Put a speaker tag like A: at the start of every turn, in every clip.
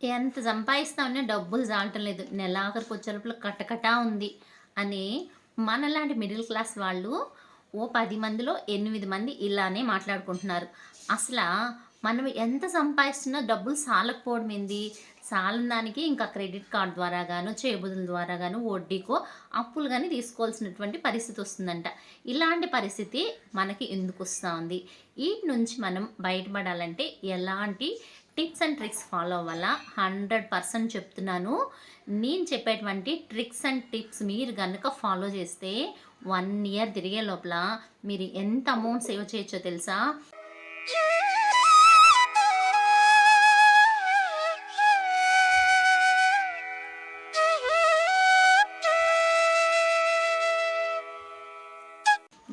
A: ఎంత సంపాదిస్తామనే డబ్బులు చాలటం లేదు. నెలాఖరికి వచ్చేలోపల కట్టకటా ఉంది అని మనలాంటి మిడిల్ క్లాస్ వాళ్ళు ఓ పది మందిలో ఎనిమిది మంది ఇలానే మాట్లాడుకుంటున్నారు. అసలు మనం ఎంత సంపాదిస్తున్నా డబ్బులు సాలకపోవడం ఏంది? సాలని దానికి ఇంకా క్రెడిట్ కార్డు ద్వారా గాను చేబుదుల ద్వారా గాను వడ్డీకో అప్పులు కానీ తీసుకోవాల్సినటువంటి పరిస్థితి వస్తుందంట. ఇలాంటి పరిస్థితి మనకి ఎందుకు వస్తూ ఉంది? వీటి నుంచి మనం బయటపడాలంటే ఎలాంటి టిప్స్ అండ్ ట్రిక్స్ ఫాలో అవ్వాలా? హండ్రెడ్ పర్సెంట్ చెప్తున్నాను. నేను చెప్పేటువంటి ట్రిక్స్ అండ్ టిప్స్ మీరు కనుక ఫాలో చేస్తే వన్ ఇయర్ తిరిగే లోపల మీరు ఎంత అమౌంట్ సేవ్ చేయొచ్చో తెలుసా?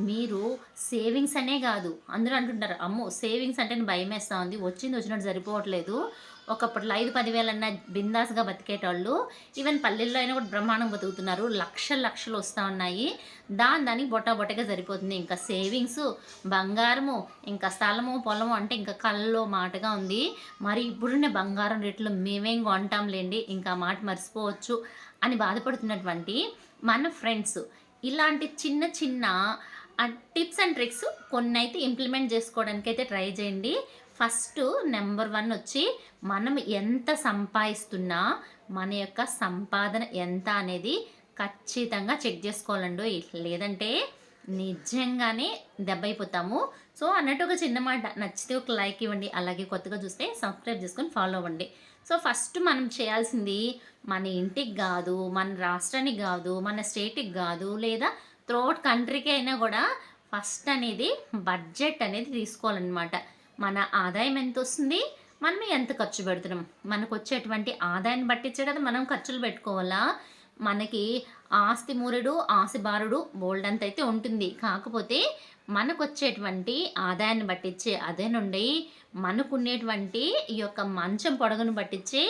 A: మీరు సేవింగ్స్ అనే కాదు. అందరూ అంటుంటారు అమ్మో సేవింగ్స్ అంటే భయం వేస్తూ ఉంది వచ్చింది వచ్చినట్టు సరిపోవట్లేదు. ఒకప్పట్లో ఐదు పదివేలన్నా బిందాస్గా బతికేటోళ్ళు ఈవెన్ పల్లెల్లో అయినా కూడా బ్రహ్మాండం బతుకుతున్నారు. లక్షలు లక్షలు వస్తూ ఉన్నాయి. దాని దానికి బొటా బొటగా సరిపోతుంది. ఇంకా సేవింగ్స్ బంగారము ఇంకా స్థలము పొలము అంటే ఇంకా కళ్ళలో మాటగా ఉంది. మరి ఇప్పుడున్న బంగారం రేట్లు మేమేం కొంటాంలేండి. ఇంకా మాట మర్చిపోవచ్చు అని బాధపడుతున్నటువంటి మన ఫ్రెండ్స్ ఇలాంటి చిన్న చిన్న టిప్స్ అండ్ ట్రిక్స్ కొన్ని అయితే ఇంప్లిమెంట్ చేసుకోవడానికి అయితే ట్రై చేయండి. ఫస్ట్ నెంబర్ వన్ వచ్చి మనం ఎంత సంపాదిస్తున్నా మన యొక్క సంపాదన ఎంత అనేది ఖచ్చితంగా చెక్ చేసుకోవాలండి. లేదంటే నిజంగానే దెబ్బైపోతాము. సో అన్నట్టు ఒక చిన్న మాట నచ్చితే ఒక లైక్ ఇవ్వండి. అలాగే కొత్తగా చూస్తే సబ్స్క్రైబ్ చేసుకొని ఫాలో అవ్వండి. సో ఫస్ట్ మనం చేయాల్సింది మన ఇంటికి కాదు మన రాష్ట్రానికి కాదు మన స్టేట్కి కాదు లేదా త్రోట్ కంట్రీకి అయినా కూడా ఫస్ట్ అనేది బడ్జెట్ అనేది తీసుకోవాలన్నమాట. మన ఆదాయం ఎంత వస్తుంది? మనం ఎంత ఖర్చు పెడుతున్నాం? మనకు వచ్చేటువంటి ఆదాయాన్ని బట్టించే కదా మనం ఖర్చులు పెట్టుకోవాలా? మనకి ఆస్తి మూరుడు ఆస్తి బారుడు బోల్డ్ అంత అయితే ఉంటుంది. కాకపోతే మనకు వచ్చేటువంటి ఆదాయాన్ని బట్టించే అదే నుండి మనకు ఉండేటువంటి ఈ యొక్క మంచం పొడగను బట్టించి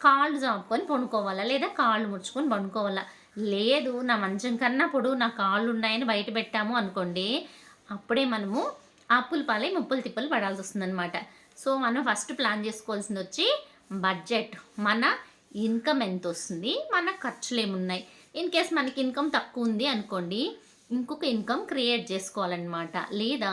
A: కాళ్ళు జాపుకొని పండుకోవాలా? లేదా కాళ్ళు ముడుచుకొని పండుకోవాలా? లేదు నా మంచం కన్నా పొడుగు నా కాళ్ళు ఉన్నాయని బయట పెట్టాము అనుకోండి అప్పుడే మనము అప్పులు పాలై ముప్పులు తిప్పలు పడాల్సి వస్తుందన్నమాట. సో మనం ఫస్ట్ ప్లాన్ చేసుకోవాల్సింది వచ్చి బడ్జెట్. మన ఇన్కమ్ ఎంత వస్తుంది? మన ఖర్చులు ఏమున్నాయి? ఇన్ కేస్ మనకి ఇన్కమ్ తక్కువ ఉంది అనుకోండి ఇంకొక ఇన్కమ్ క్రియేట్ చేసుకోవాలన్నమాట. లేదా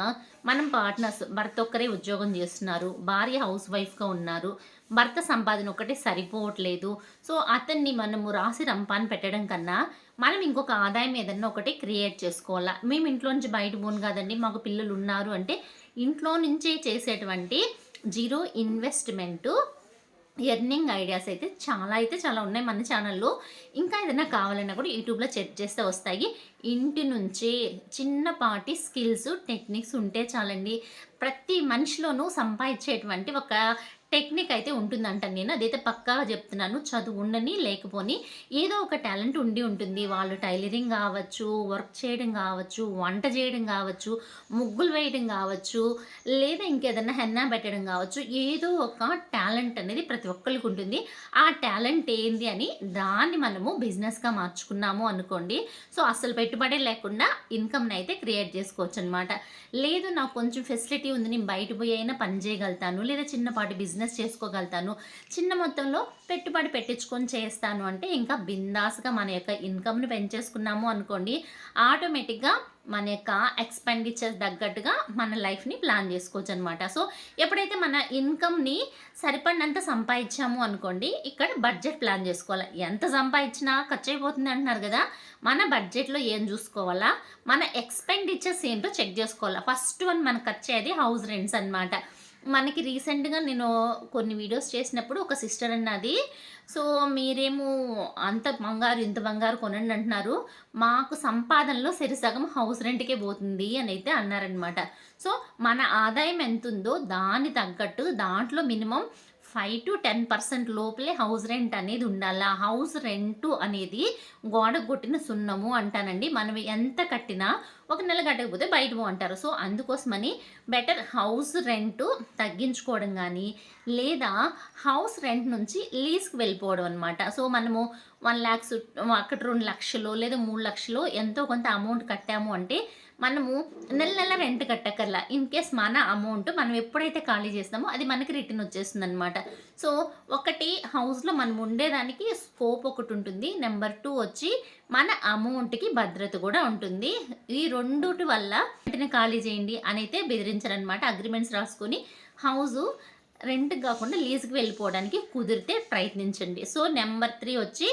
A: మనం పార్ట్నర్స్ భర్త ఒక్కరే ఉద్యోగం చేస్తున్నారు భార్య హౌస్ వైఫ్గా ఉన్నారు భర్త సంపాదన ఒకటే సరిపోవట్లేదు. సో అతన్ని మనము రాసి రంపాన్ని పెట్టడం కన్నా మనం ఇంకొక ఆదాయం ఏదన్నా ఒకటి క్రియేట్ చేసుకోవాలా. మేము ఇంట్లో నుంచి బయట పోను కాదండి మాకు పిల్లలు ఉన్నారు అంటే ఇంట్లో నుంచే చేసేటువంటి జీరో ఇన్వెస్ట్మెంటు ఎర్నింగ్ ఐడియాస్ అయితే చాలా అయితే చాలా ఉన్నాయి మన ఛానల్లో. ఇంకా ఏదైనా కావాలన్నా కూడా యూట్యూబ్లో చెక్ చేస్తే వస్తాయి. ఇంటి నుంచే చిన్నపాటి స్కిల్స్ టెక్నిక్స్ ఉంటే చాలండి. ప్రతి మనిషిలోనూ సంపాదించేటువంటి ఒక టెక్నిక్ అయితే ఉంటుందంట నేను. అదైతే పక్కాగా చెప్తున్నాను. చదువు ఉండని లేకపోని ఏదో ఒక టాలెంట్ ఉండి ఉంటుంది. వాళ్ళు టైలరింగ్ కావచ్చు వర్క్ చేయడం కావచ్చు వంట చేయడం కావచ్చు ముగ్గులు వేయడం కావచ్చు లేదా ఇంకేదన్నా హెన్నా పెట్టడం కావచ్చు ఏదో ఒక టాలెంట్ అనేది ప్రతి ఒక్కరికి ఉంటుంది. ఆ టాలెంట్ ఏంది అని దాన్ని మనము బిజినెస్గా మార్చుకున్నాము అనుకోండి. సో అసలు పెట్టుబడి లేకుండా ఇన్కమ్ని అయితే క్రియేట్ చేసుకోవచ్చు అనమాట లేదు నాకు కొంచెం ఫెసిలిటీ ఉంది నేను బయట పోయి అయినా పని చేయగలుగుతాను లేదా చిన్నపాటి బిజినెస్ బిజినెస్ చేసుకోగలుగుతాను. చిన్న మొత్తంలో పెట్టుబడి పెట్టించుకొని చేస్తాను అంటే ఇంకా బిందాస్గా మన యొక్క ఇన్కమ్ని పెంచేసుకున్నాము అనుకోండి ఆటోమేటిక్గా మన యొక్క ఎక్స్పెండిచర్ తగ్గట్టుగా మన లైఫ్ని ప్లాన్ చేసుకోవచ్చు అనమాట సో ఎప్పుడైతే మన ఇన్కమ్ని సరిపడినంత సంపాదించాము అనుకోండి ఇక్కడ బడ్జెట్ ప్లాన్ చేసుకోవాలి. ఎంత సంపాదించినా ఖర్చు అయిపోతుంది అంటున్నారు కదా మన బడ్జెట్లో ఏం చూసుకోవాలా? మన ఎక్స్పెండిచర్స్ ఏంటో చెక్ చేసుకోవాలా. ఫస్ట్ వన్ మనకు ఖర్చు హౌస్ రెంట్స్ అనమాట మనకి రీసెంట్గా నేను కొన్ని వీడియోస్ చేసినప్పుడు ఒక సిస్టర్ అన్నది సో మీరేమో అంత బంగారు ఇంత బంగారు కొనండి అంటున్నారు. మాకు సంపాదనలో సరిసగం హౌస్ రెంట్కే పోతుంది అని అయితే అన్నారనమాట సో మన ఆదాయం ఎంత ఉందో దాని తగ్గట్టు దాంట్లో minimum five to ten percent లోపలే హౌస్ రెంట్ అనేది ఉండాలి. హౌస్ రెంట్ అనేది గోడ కొట్టిన సున్నము అంటానండి. మనం ఎంత కట్టినా ఒక నెల కట్టకపోతే బయట పోంటారు సో అందుకోసమని బెటర్ హౌస్ రెంట్ తగ్గించుకోవడం కానీ లేదా హౌస్ రెంట్ నుంచి లీజ్కి వెళ్ళిపోవడం అనమాట సో మనము వన్ ల్యాక్స్ అక్కడ రెండు లక్షలు లేదా మూడు లక్షలు ఎంతో కొంత అమౌంట్ కట్టాము అంటే మనము నెల నెల రెంట్ కట్టకల్లా ఇన్ కేస్ మన అమౌంట్ మనం ఎప్పుడైతే ఖాళీ చేస్తామో అది మనకి రిటర్న్ వచ్చేస్తుంది అనమాట సో ఒకటి హౌస్లో మనం ఉండేదానికి స్కోప్ ఒకటి ఉంటుంది. నెంబర్ టూ వచ్చి మన అమౌంట్కి భద్రత కూడా ఉంటుంది. ఈ రెండుటి వల్ల వెంటనే ఖాళీ చేయండి అని అయితే బెదిరించారనమాట అగ్రిమెంట్స్ రాసుకొని హౌస్ రెంట్ కాకుండా లీజ్కి వెళ్ళిపోవడానికి కుదిరితే ప్రయత్నించండి. సో నెంబర్ త్రీ వచ్చి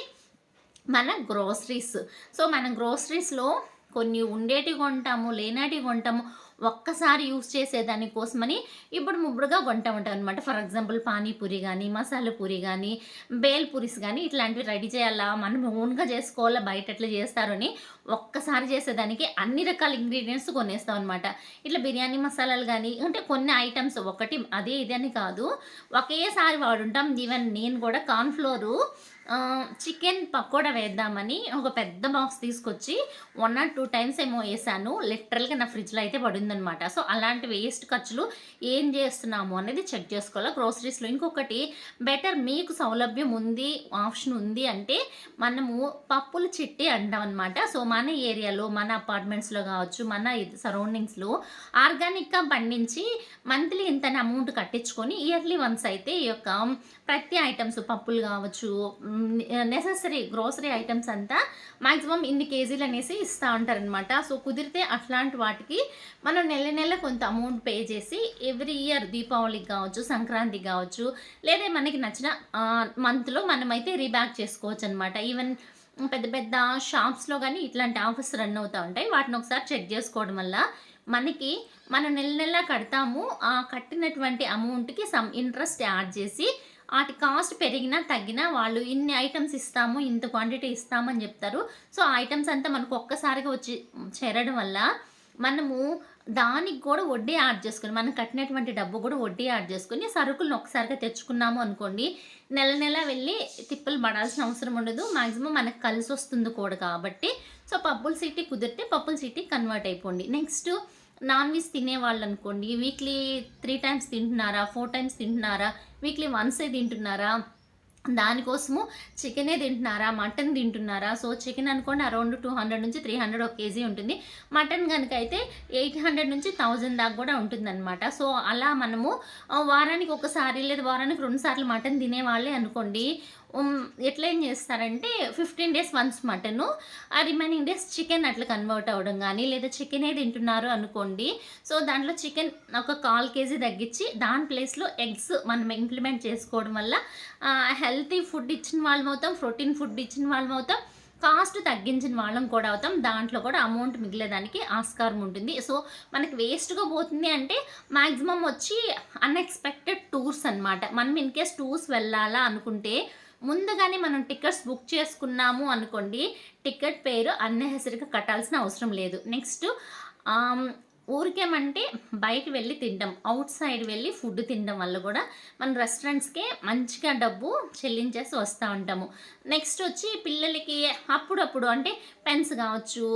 A: మన గ్రోసరీస్ సో మన గ్రోసరీస్లో కొన్ని ఉండేటివి కొంటాము లేనాటివి కొంటాము ఒక్కసారి యూస్ చేసేదాని కోసమని ఇప్పుడు ముబ్బుడుగా కొంటా ఉంటాం అనమాట ఫర్ ఎగ్జాంపుల్ పానీపూరి కానీ మసాలా పూరి కానీ బేల్ పూరీస్ కానీ ఇట్లాంటివి రెడీ చేయాలా మనం ఓన్గా చేసుకోవాలా బయట ఎట్లా చేస్తారని ఒక్కసారి చేసేదానికి అన్ని రకాల ఇంగ్రీడియంట్స్ కొనేస్తాం అనమాట ఇట్లా బిర్యానీ మసాలాలు కానీ అంటే కొన్ని ఐటమ్స్ ఒకటి అదే ఇది అని కాదు. ఒకేసారి వాడుంటాం. ఈవెన్ నేను కూడా కార్న్ఫ్లోరు చికెన్ పకోడా వేద్దామని ఒక పెద్ద బాక్స్ తీసుకొచ్చి వన్ ఆర్ టూ టైమ్స్ ఏమో వేసాను. లిటరల్గా నా ఫ్రిడ్జ్లో అయితే పడిందనమాట సో అలాంటి వేస్ట్ ఖర్చులు ఏం చేస్తున్నాము అనేది చెక్ చేసుకోవాలి. గ్రోసరీస్లో ఇంకొకటి బెటర్ మీకు సౌలభ్యం ఉంది ఆప్షన్ ఉంది అంటే మనము పప్పుల చిట్టి అంటాం అనమాట సో మన ఏరియాలో మన అపార్ట్మెంట్స్లో కావచ్చు మన సరౌండింగ్స్లో ఆర్గానిక్గా పండించి మంత్లీ ఇంత అమౌంట్ కట్టించుకొని ఇయర్లీ వన్స్ అయితే ఈ యొక్క ప్రతి ఐటమ్స్ పప్పులు కావచ్చు నెససరీ గ్రోసరీ ఐటమ్స్ అంతా మాక్సిమం ఇన్ని కేజీలు అనేసి ఇస్తూ ఉంటారనమాట సో కుదిరితే అట్లాంటి వాటికి మనం నెల నెల కొంత అమౌంట్ పే చేసి ఎవ్రీ ఇయర్ దీపావళికి కావచ్చు సంక్రాంతికి కావచ్చు లేదా మనకి నచ్చిన మంత్లో మనమైతే రీబ్యాక్ చేసుకోవచ్చు అనమాట ఈవెన్ పెద్ద పెద్ద షాప్స్లో కానీ ఇట్లాంటి ఆఫర్స్ రన్ అవుతూ ఉంటాయి. వాటిని ఒకసారి చెక్ చేసుకోవడం వల్ల మనకి మనం నెల నెల కడతాము. ఆ కట్టినటువంటి అమౌంట్కి సమ్ ఇంట్రెస్ట్ యాడ్ చేసి వాటి కాస్ట్ పెరిగినా తగ్గినా వాళ్ళు ఇన్ని ఐటమ్స్ ఇస్తాము ఇంత క్వాంటిటీ ఇస్తామని చెప్తారు. సో ఆ ఐటమ్స్ అంతా మనకు ఒక్కసారిగా వచ్చి చేరడం వల్ల మనము దానికి కూడా వడ్డీ యాడ్ చేసుకుని మనం కట్టినటువంటి డబ్బు కూడా వడ్డీ యాడ్ చేసుకుని సరుకులను ఒకసారిగా తెచ్చుకున్నాము అనుకోండి నెల నెల వెళ్ళి తిప్పలు పడాల్సిన అవసరం ఉండదు. మాక్సిమం మనకు కలిసి వస్తుంది కూడా కాబట్టి. సో పప్పుల సిటీ కుదిరితే పప్పుల సిటీ కన్వర్ట్ అయిపోండి. నెక్స్ట్ నాన్ వెజ్ తినేవాళ్ళు అనుకోండి వీక్లీ త్రీ టైమ్స్ తింటున్నారా ఫోర్ టైమ్స్ తింటున్నారా వీక్లీ వన్సే తింటున్నారా దానికోసము చికెనే తింటున్నారా మటన్ తింటున్నారా సో చికెన్ అనుకోండి అరౌండ్ టూ హండ్రెడ్ నుంచి త్రీ హండ్రెడ్ ఒక కేజీ ఉంటుంది. మటన్ కనుక అయితే ఎయిట్ హండ్రెడ్ నుంచి థౌజండ్ దాకా కూడా ఉంటుందన్నమాట. సో అలా మనము వారానికి ఒకసారి లేదా వారానికి రెండు సార్లు మటన్ తినేవాళ్ళే అనుకోండి ఎట్లా ఏం చేస్తారంటే ఫిఫ్టీన్ డేస్ వన్స్ మటను ఆ రిమైనింగ్ డేస్ చికెన్ అట్లా కన్వర్ట్ అవ్వడం కానీ లేదా చికెనే తింటున్నారు అనుకోండి సో దాంట్లో చికెన్ ఒక కాల్ కేజీ తగ్గించి దాని ప్లేస్లో ఎగ్స్ మనం ఇంప్లిమెంట్ చేసుకోవడం వల్ల హెల్తీ ఫుడ్ ఇచ్చిన వాళ్ళం అవుతాం ప్రోటీన్ ఫుడ్ ఇచ్చిన వాళ్ళం అవుతాం కాస్ట్ తగ్గించిన వాళ్ళం కూడా అవుతాం దాంట్లో కూడా అమౌంట్ మిగిలేదానికి ఆస్కారం ఉంటుంది. సో మనకి వేస్ట్గా పోతుంది అంటే మ్యాక్సిమం వచ్చి అన్ఎక్స్పెక్టెడ్ టూర్స్ అనమాట మనం ఇన్ కేస్ టూర్స్ వెళ్ళాలా అనుకుంటే ముందుగానే మనం టికెట్స్ బుక్ చేసుకున్నాము అనుకోండి టికెట్ పేరు అన్నెసరిగా కట్టాల్సిన అవసరం లేదు. నెక్స్ట్ ఊరికేమంటే బయట వెళ్ళి తింటాం. అవుట్ సైడ్ వెళ్ళి ఫుడ్ తినడం వల్ల కూడా మన రెస్టారెంట్స్కే మంచిగా డబ్బు చెల్లించేసి వస్తూ ఉంటాము. నెక్స్ట్ వచ్చి పిల్లలకి అప్పుడప్పుడు అంటే పెన్స్ కావచ్చు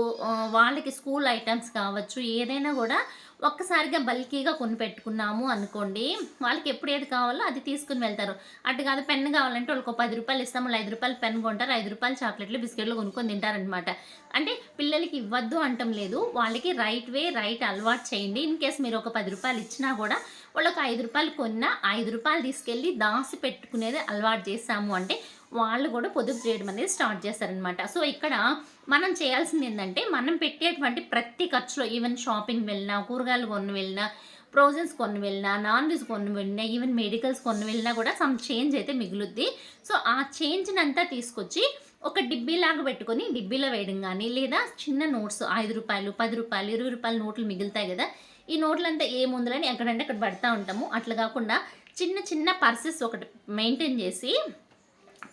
A: వాళ్ళకి స్కూల్ ఐటమ్స్ కావచ్చు ఏదైనా కూడా ఒక్కసారిగా బల్కీగా కొని పెట్టుకున్నాము అనుకోండి వాళ్ళకి ఎప్పుడు ఏది కావాలో అది తీసుకుని వెళ్తారు. అటు కాదు పెన్ కావాలంటే వాళ్ళకి ఒక పది రూపాయలు ఇస్తాము ఐదు రూపాయలు పెన్ కొంటారు ఐదు రూపాయలు చాక్లెట్లు బిస్కెట్లు కొనుక్కొని తింటారనమాట అంటే పిల్లలకి ఇవ్వద్దు అంటం లేదు వాళ్ళకి రైట్ వే రైట్ అలవాటు చేయండి. ఇన్ కేస్ మీరు ఒక పది రూపాయలు ఇచ్చినా కూడా వాళ్ళకి ఐదు రూపాయలు కొన్నా ఐదు రూపాయలు తీసుకెళ్ళి దాసి పెట్టుకునేది అలవాటు చేస్తాము అంటే వాళ్ళు కూడా పొదుపు చేయడం అనేది స్టార్ట్ చేస్తారనమాట సో ఇక్కడ మనం చేయాల్సింది ఏంటంటే మనం పెట్టేటువంటి ప్రతి ఖర్చులో ఈవెన్ షాపింగ్ వెళ్ళినా కూరగాయలు కొన్ని వెళ్ళినా ప్రోజన్స్ కొన్ని వెళ్ళినా నాన్ వెజ్ కొన్ని వెళ్ళినా ఈవెన్ మెడికల్స్ కొన్ని వెళ్ళినా కూడా సమ్ చేంజ్ అయితే మిగులుద్ది. సో ఆ చేంజ్ని అంతా తీసుకొచ్చి ఒక డిబ్బీలాగా పెట్టుకొని డిబ్బీలో వేయడం కానీ లేదా చిన్న నోట్స్ ఐదు రూపాయలు పది రూపాయలు ఇరవై రూపాయల నోట్లు మిగులుతాయి కదా. ఈ నోట్లంతా ఏముందని ఎక్కడంటే అక్కడ పడతా ఉంటాము. అట్లా కాకుండా చిన్న చిన్న పర్సెస్ ఒకటి మెయింటైన్ చేసి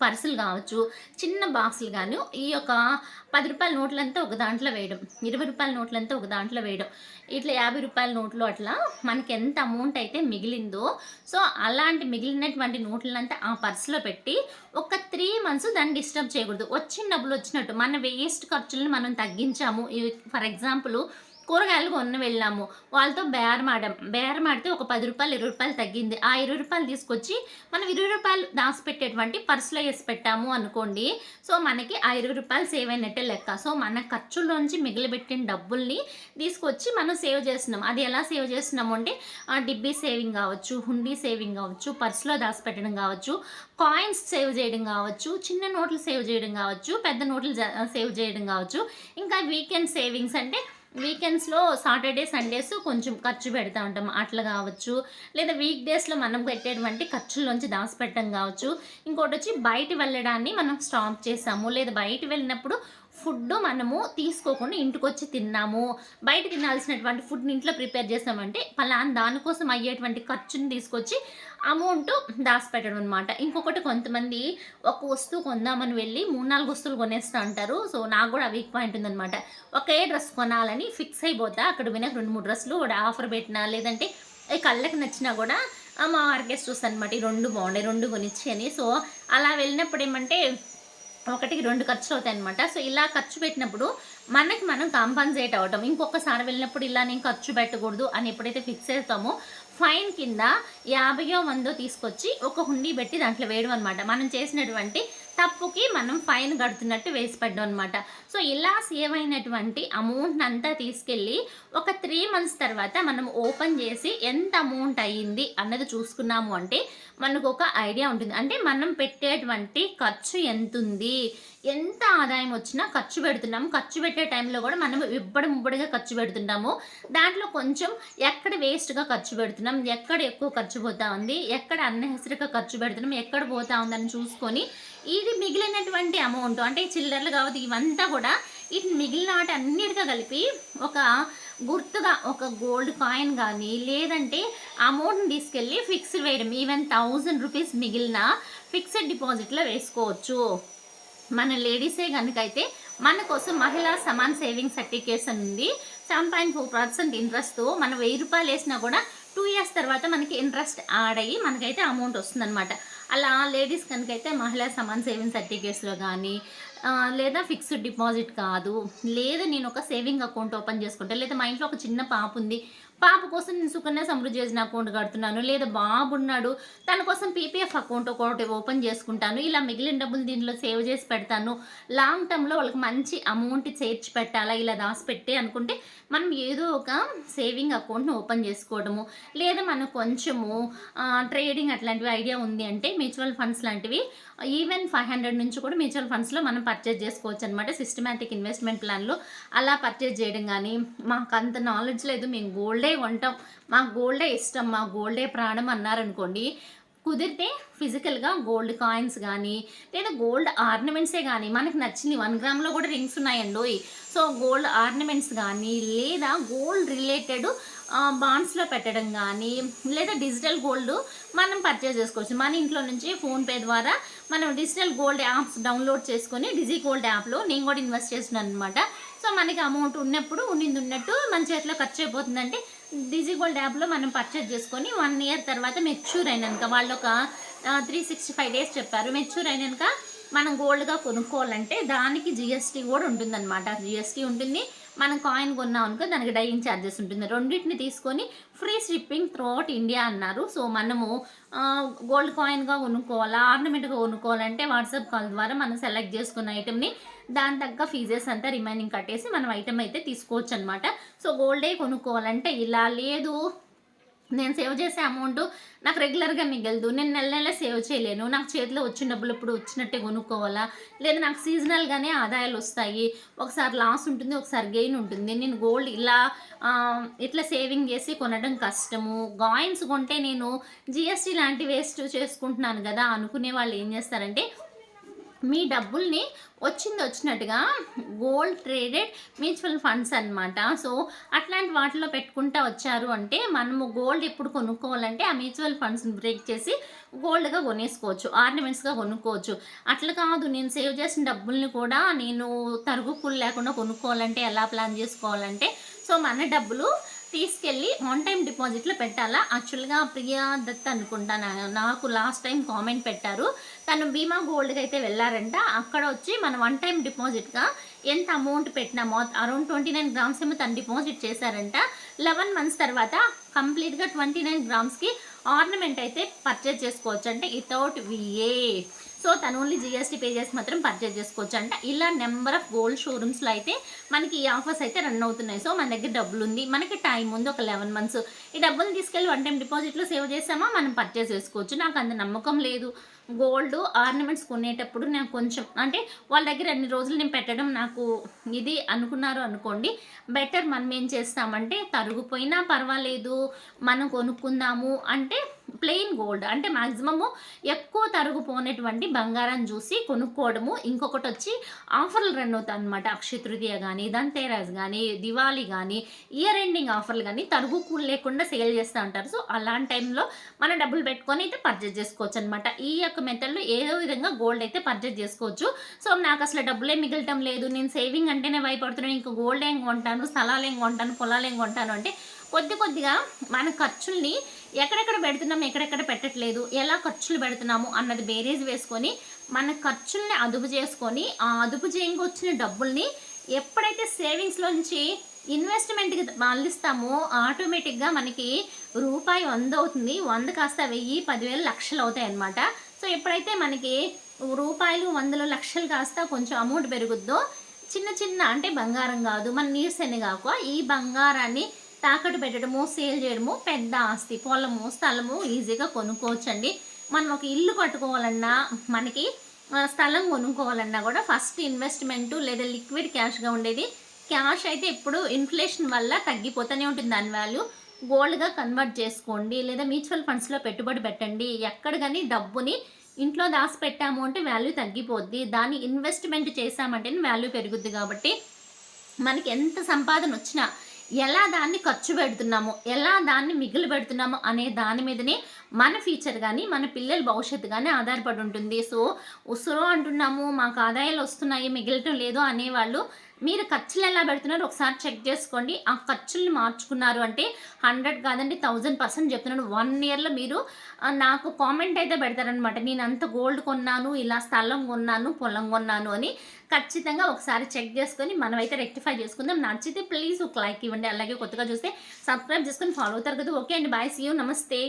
A: పర్సులు కావచ్చు చిన్న బాక్సులు కానీ ఈ యొక్క పది రూపాయల నోట్లంతా ఒక దాంట్లో వేయడం ఇరవై రూపాయల నోట్లంతా ఒక దాంట్లో వేయడం. ఇట్లా యాభై రూపాయల నోట్లు అట్లా మనకి ఎంత అమౌంట్ అయితే మిగిలిందో సో అలాంటి మిగిలినటువంటి నోట్లంతా ఆ పర్సులో పెట్టి ఒక త్రీ మంత్స్ దాన్ని డిస్టర్బ్ చేయకూడదు. వచ్చిన డబ్బులు వచ్చినట్టు మన వేస్ట్ ఖర్చులను మనం తగ్గించాము. ఫర్ ఎగ్జాంపుల్ కూరగాయలు కొన్న వెళ్ళాము. వాళ్ళతో బేరమాడాం బేరమాడితే ఒక పది రూపాయలు ఇరవై రూపాయలు తగ్గింది. ఆ ఇరవై రూపాయలు తీసుకొచ్చి మనం ఇరవై రూపాయలు దాచిపెట్టేటువంటి పర్సులో వేసి పెట్టాము అనుకోండి. సో మనకి ఆ ఇరవై రూపాయలు సేవ్ అయినట్టే లెక్క. సో మన ఖర్చుల్లోంచి మిగిలిపెట్టిన డబ్బుల్ని తీసుకొచ్చి మనం సేవ్ చేస్తున్నాం. అది ఎలా సేవ్ చేస్తున్నాము అంటే డిబ్బీ సేవింగ్ కావచ్చు హుండీ సేవింగ్ కావచ్చు పర్సులో దాచిపెట్టడం కావచ్చు కాయిన్స్ సేవ్ చేయడం కావచ్చు చిన్న నోట్లు సేవ్ చేయడం కావచ్చు పెద్ద నోట్లు సేవ్ చేయడం కావచ్చు. ఇంకా వీకెండ్ సేవింగ్స్ అంటే వీకెండ్స్లో సాటర్డే సండేస్ కొంచెం ఖర్చు పెడతా ఉంటాం. అట్లా కావచ్చు. లేదా వీక్ డేస్లో మనం పెట్టేటువంటి ఖర్చుల్లోంచి దాచిపెట్టడం కావచ్చు. ఇంకోటి వచ్చి బయట వెళ్ళడాన్ని మనం స్టాప్ చేసాము లేదా బయట వెళ్ళినప్పుడు ఫుడ్ మనము తీసుకోకుండా ఇంటికి వచ్చి తిన్నాము. బయట తినాల్సినటువంటి ఫుడ్ని ఇంట్లో ప్రిపేర్ చేసామంటే పలా దానికోసం అయ్యేటువంటి ఖర్చుని తీసుకొచ్చి అమౌంట్ దాచిపెట్టడం అనమాట ఇంకొకటి కొంతమంది ఒక వస్తువు కొందామని వెళ్ళి మూడు నాలుగు వస్తువులు కొనేస్తూ అంటారు. సో నాకు కూడా వీక్ పాయింట్ ఉందన్నమాట ఒకే డ్రెస్ కొనాలని ఫిక్స్ అయిపోతా. అక్కడ వినాక రెండు మూడు డ్రెస్సులు కూడా ఆఫర్ పెట్టినా లేదంటే ఈ కళ్ళకి నచ్చినా కూడా ఆ, మా ఆర్కెస్ట్ చూస్తాను అనమాట ఈ రెండు బాగున్నాయి రెండు కొనిచ్చి అని సో అలా వెళ్ళినప్పుడు ఏమంటే ఒకటికి రెండు ఖర్చులు అవుతాయి అనమాట సో ఇలా ఖర్చు పెట్టినప్పుడు మనకి మనం కాంపన్సేట్ అవ్వటం. ఇంకొకసారి వెళ్ళినప్పుడు ఇలా నేను ఖర్చు పెట్టకూడదు అని ఎప్పుడైతే ఫిక్స్ అవుతామో ఫైన్ కింద యాభయో వందో తీసుకొచ్చి ఒక హుండీ పెట్టి దాంట్లో వేయడం అనమాట మనం చేసినటువంటి తప్పుకి మనం ఫైన్ కడుతున్నట్టు వేసి పడ్డాం అనమాట సో ఇలా సేవ్ అయినటువంటి అమౌంట్ అంతా తీసుకెళ్ళి ఒక త్రీ మంత్స్ తర్వాత మనం ఓపెన్ చేసి ఎంత అమౌంట్ అయ్యింది అన్నది చూసుకున్నాము అంటే మనకు ఒక ఐడియా ఉంటుంది. అంటే మనం పెట్టేటువంటి ఖర్చు ఎంత ఉంది ఎంత ఆదాయం వచ్చినా ఖర్చు పెడుతున్నాము. ఖర్చు పెట్టే టైంలో కూడా మనం ఇబ్బడిముబ్బడిగా ఖర్చు పెడుతున్నాము. దాంట్లో కొంచెం ఎక్కడ వేస్ట్గా ఖర్చు పెడుతున్నాం? ఎక్కడ ఎక్కువ ఖర్చు పోతా ఉంది? ఎక్కడ అన్నెసరిగా ఖర్చు పెడుతున్నాం? ఎక్కడ పోతా ఉందని చూసుకొని ఇది మిగిలినటువంటి అమౌంట్ అంటే చిల్లర్లు కావద్దు ఇవంతా కూడా ఇటు మిగిలిన వాటి అన్నిటితో కలిపి ఒక గుర్తుగా ఒక గోల్డ్ కాయిన్ కానీ లేదంటే అమౌంట్ని తీసుకెళ్ళి ఫిక్స్డ్ వేయడం. ఈవెన్ థౌజండ్ రూపీస్ మిగిలిన ఫిక్స్డ్ డిపాజిట్లో వేసుకోవచ్చు. మన లేడీసే కనుకైతే మన కోసం మహిళా సమాన్ సేవింగ్ సర్టిఫికేషన్ ఉంది. సెవెన్ పాయింట్ ఫోర్ పర్సెంట్ ఇంట్రెస్ట్తో మనం వెయ్యి రూపాయలు వేసినా కూడా టూ ఇయర్స్ తర్వాత మనకి ఇంట్రెస్ట్ యాడ్ అయ్యి మనకైతే అమౌంట్ వస్తుందన్నమాట. అలా లేడీస్ కనుకైతే మహిళా సమాన్ సేవింగ్ సర్టిఫికేట్స్లో కానీ లేదా ఫిక్స్డ్ డిపాజిట్ కాదు లేదా నేను ఒక సేవింగ్ అకౌంట్ ఓపెన్ చేసుకుంటా లేదా మా ఇంట్లో ఒక చిన్న పాప ఉంది పాప కోసం నేను సుకన్య సమృద్ధి చేసిన అకౌంట్ కడుతున్నాను. లేదా బాబు ఉన్నాడు తన కోసం పీపీఎఫ్ అకౌంట్ ఒకటి ఓపెన్ చేసుకుంటాను. ఇలా మిగిలిన డబ్బులు దీంట్లో సేవ్ చేసి పెడతాను. లాంగ్ టర్మ్లో వాళ్ళకి మంచి అమౌంట్ చేర్చి పెట్టాలా ఇలా దాచిపెట్టి అనుకుంటే మనం ఏదో ఒక సేవింగ్ అకౌంట్ని ఓపెన్ చేసుకోవడము. లేదా మనకు కొంచెము ట్రేడింగ్ అట్లాంటివి ఐడియా ఉంది అంటే మ్యూచువల్ ఫండ్స్ లాంటివి ఈవెన్ ఫైవ్ హండ్రెడ్ నుంచి కూడా మ్యూచువల్ ఫండ్స్లో మనం పర్చేజ్ చేసుకోవచ్చు అనమాట సిస్టమేటిక్ ఇన్వెస్ట్మెంట్ ప్లాన్లో అలా పర్చేజ్ చేయడం కానీ మాకు అంత నాలెడ్జ్ లేదు మేము గోల్డే కొంటాం మాకు గోల్డే ఇష్టం మా గోల్డే ప్రాణం అన్నారనుకోండి కుదిరితే ఫిజికల్గా గోల్డ్ కాయిన్స్ కానీ లేదా గోల్డ్ ఆర్నమెంట్సే కానీ మనకు నచ్చింది వన్ గ్రామ్లో కూడా రింగ్స్ ఉన్నాయండి సో గోల్డ్ ఆర్నమెంట్స్ కానీ లేదా గోల్డ్ రిలేటెడ్ బాండ్స్లో పెట్టడం కానీ లేదా డిజిటల్ గోల్డ్ మనం పర్చేజ్ చేసుకోవచ్చు. మన ఇంట్లో నుంచి ఫోన్పే ద్వారా మనం డిజిటల్ గోల్డ్ యాప్స్ డౌన్లోడ్ చేసుకొని డిజీ గోల్డ్ యాప్లో నేను కూడా ఇన్వెస్ట్ చేస్తున్నాను అనమాట సో మనకి అమౌంట్ ఉన్నప్పుడు ఉండింది ఉన్నట్టు మన చేతిలో ఖర్చు అయిపోతుందంటే డిజీ గోల్డ్ యాప్లో మనం పర్చేజ్ చేసుకొని వన్ ఇయర్ తర్వాత మెచ్యూర్ అయినాక వాళ్ళు ఒక త్రీ సిక్స్టీ ఫైవ్ డేస్ చెప్పారు. మెచ్యూర్ అయినాక మనం గోల్డ్గా కొనుక్కోవాలంటే దానికి జిఎస్టీ కూడా ఉంటుందన్నమాట. జిఎస్టీ ఉంటుంది. మనం కాయిన్ కొన్నాం అనుకో దానికి డైయింగ్ ఛార్జెస్ ఉంటుంది. రెండింటిని తీసుకొని ఫ్రీ షిప్పింగ్ త్రూఅవుట్ ఇండియా అన్నారు. సో మనము గోల్డ్ కాయిన్గా కొనుక్కోవాలా ఆర్నమెంట్గా కొనుక్కోవాలంటే వాట్సాప్ కాల్ ద్వారా మనం సెలెక్ట్ చేసుకున్న ఐటెంని దాని తగ్గ ఫీజెస్ అంతా రిమైనింగ్ కట్టేసి మనం ఐటెం అయితే తీసుకోవచ్చు అనమాట సో గోల్డే కొనుక్కోవాలంటే ఇలా లేదు. నేను సేవ్ చేసే అమౌంట్ నాకు రెగ్యులర్గా మిగలదు. నేను నెల నెల సేవ్ చేయలేను. నాకు చేతిలో వచ్చిన డబ్బులు ఇప్పుడు వచ్చినట్టే కొనుక్కోవాలా? లేదా నాకు సీజనల్గానే ఆదాయాలు వస్తాయి. ఒకసారి లాస్ ఉంటుంది ఒకసారి గెయిన్ ఉంటుంది. నేను గోల్డ్ ఇలా ఇట్లా సేవింగ్ చేసి కొనడం కష్టము. కాయిన్స్ కొంటే నేను జిఎస్టీ లాంటి వేస్ట్ చేసుకుంటున్నాను కదా అనుకునే వాళ్ళు ఏం చేస్తారంటే మీ డబ్బుల్ని వచ్చింది వచ్చినట్టుగా గోల్డ్ ట్రేడెడ్ మ్యూచువల్ ఫండ్స్ అన్నమాట. సో అట్లాంటి వాటిలో పెట్టుకుంటా వచ్చారు అంటే మనము గోల్డ్ ఎప్పుడు కొనుక్కోవాలంటే ఆ మ్యూచువల్ ఫండ్స్ని బ్రేక్ చేసి గోల్డ్గా కొనేసుకోవచ్చు ఆర్నమెంట్స్గా కొనుక్కోవచ్చు. అట్లా కాదు నేను సేవ్ చేసిన డబ్బుల్ని కూడా నేను తరుగుకులు లేకుండా కొనుక్కోవాలంటే ఎలా ప్లాన్ చేసుకోవాలంటే సో మన డబ్బులు తీసుకెళ్ళి ఆన్ టైం డిపాజిట్లో పెట్టాలా? యాక్చువల్గా ప్రియా దత్ అనుకుంటా నాకు లాస్ట్ టైం కామెంట్ పెట్టారు తను బీమా గోల్డ్కి అయితే వెళ్ళారంట. అక్కడ వచ్చి మనం వన్ టైం డిపాజిట్గా ఎంత అమౌంట్ పెట్టినామో అరౌండ్ ట్వంటీ నైన్ గ్రామ్స్ ఏమో తను డిపాజిట్ చేశారంట. లెవెన్ మంత్స్ తర్వాత కంప్లీట్గా ట్వంటీ నైన్ గ్రామ్స్కి ఆర్నమెంట్ అయితే పర్చేజ్ చేసుకోవచ్చు అంటే వితౌట్ విఏ సో తను ఓన్లీ జిఎస్టీ పే చేసి మాత్రం పర్చేజ్ చేసుకోవచ్చు అంట ఇలా నెంబర్ ఆఫ్ గోల్డ్ షోరూమ్స్లో అయితే మనకి ఈ ఆఫర్స్ అయితే రన్ అవుతున్నాయి. సో మన దగ్గర డబ్బులు ఉంది. మనకి టైం ఉంది. ఒక లెవెన్ మంత్స్ ఈ డబ్బులు తీసుకెళ్ళి వన్ టైం డిపాజిట్లో సేవ్ చేసామా? మనం పర్చేజ్ చేసుకోవచ్చు. నాకు అంత నమ్మకం లేదు. గోల్డ్ ఆర్నమెంట్స్ కొనేటప్పుడు నేను కొంచెం అంటే వాళ్ళ దగ్గర అన్ని రోజులు నేను పెట్టడం నాకు ఇది అనుకున్నారు అనుకోండి బెటర్ మనం ఏం చేస్తామంటే తరుగుపోయినా పర్వాలేదు మనం కొనుక్కుందాము అంటే ప్లెయిన్ గోల్డ్ అంటే మ్యాక్సిమము ఎక్కువ తరుగుపోనటువంటి బంగారం చూసి కొనుక్కోవడము. ఇంకొకటి వచ్చి ఆఫర్లు రన్ అవుతాయి అనమాట అక్షయ తృతీయ కానీ ధన్తేరస్ కానీ దివాళీ కానీ ఇయర్ ఎండింగ్ ఆఫర్లు కానీ తరుగు కూల్ లేకుండా సేల్ చేస్తూ ఉంటారు. సో అలాంటి టైంలో మనం డబ్బులు పెట్టుకొని అయితే పర్చేజ్ చేసుకోవచ్చు అనమాట ఈ యొక్క మెథడ్లో ఏదో విధంగా గోల్డ్ అయితే పర్చేజ్ చేసుకోవచ్చు. సో నాకు అసలు డబ్బులే మిగలటం లేదు. నేను సేవింగ్ అంటేనే భయపడుతున్నాను. ఇంకా గోల్డ్ ఏం కొంటాను? స్థలాలు ఏం కొంటాను? పొలాలు ఏం కొంటాను? అంటే కొద్ది కొద్దిగా మన ఖర్చుల్ని ఎక్కడెక్కడ పెడుతున్నాము ఎక్కడెక్కడ పెట్టట్లేదు ఎలా ఖర్చులు పెడుతున్నాము అన్నది బేరేజ్ వేసుకొని మన ఖర్చుల్ని అదుపు చేసుకొని ఆ అదుపు చేయకొచ్చిన వచ్చిన డబ్బుల్ని ఎప్పుడైతే సేవింగ్స్లో నుంచి ఇన్వెస్ట్మెంట్కి మళ్ళిస్తామో ఆటోమేటిక్గా మనకి రూపాయి వంద అవుతుంది. వంద కాస్త వెయ్యి పదివేలు లక్షలు అవుతాయి అన్నమాట సో ఎప్పుడైతే మనకి రూపాయలు వందలు లక్షలు కాస్త కొంచెం అమౌంట్ పెరుగుద్దో చిన్న చిన్న అంటే బంగారం కాదు మన నీర్సని కాక ఈ బంగారాన్ని తాకట్టు పెట్టడము సేల్ చేయడము పెద్ద ఆస్తి. పొలము స్థలము ఈజీగా కొనుక్కోవచ్చండి. మనం ఒక ఇల్లు కట్టుకోవాలన్నా మనకి స్థలం కొనుక్కోవాలన్నా కూడా ఫస్ట్ ఇన్వెస్ట్మెంట్ లేదా లిక్విడ్ క్యాష్గా ఉండేది. క్యాష్ అయితే ఇప్పుడు ఇన్ఫ్లేషన్ వల్ల తగ్గిపోతూనే ఉంటుంది దాని వాల్యూ. గోల్డ్గా కన్వర్ట్ చేసుకోండి లేదా మ్యూచువల్ ఫండ్స్లో పెట్టుబడి పెట్టండి. ఎక్కడ కానీ డబ్బుని ఇంట్లో దాచి పెట్టాము అంటే వాల్యూ తగ్గిపోద్ది. దాన్ని ఇన్వెస్ట్మెంట్ చేశామంటే వాల్యూ పెరుగుద్ది కాబట్టి మనకి ఎంత సంపాదన వచ్చినా ఎలా దాన్ని ఖర్చు పెడుతున్నాము ఎలా దాన్ని మిగిలి పెడుతున్నాము అనే దాని మీదనే మన ఫ్యూచర్ కానీ మన పిల్లల భవిష్యత్తు కానీ ఆధారపడి ఉంటుంది. సో ఉసురు అంటున్నాము మాకు ఆదాయాలు వస్తున్నాయి మిగలటం లేదు అనేవాళ్ళు మీరు ఖర్చులు ఎలా పెడుతున్నారు ఒకసారి చెక్ చేసుకోండి. ఆ ఖర్చుల్ని మార్చుకున్నారు అంటే హండ్రెడ్ కాదండి థౌజండ్ పర్సెంట్ చెప్తున్నాను. వన్ ఇయర్లో మీరు నాకు కామెంట్ అయితే పెడతారనమాట నేను అంత గోల్డ్ కొన్నాను ఇలా స్థలం కొన్నాను పొలం కొన్నాను అని ఖచ్చితంగా ఒకసారి చెక్ చేసుకొని మనమైతే రెక్టిఫై చేసుకుందాం. నచ్చితే ప్లీజ్ ఒక లైక్ ఇవ్వండి. అలాగే కొత్తగా చూస్తే సబ్స్క్రైబ్ చేసుకొని ఫాలో అవుతారు కదా. ఓకే అండి బాయ్ సీ యూ నమస్తే.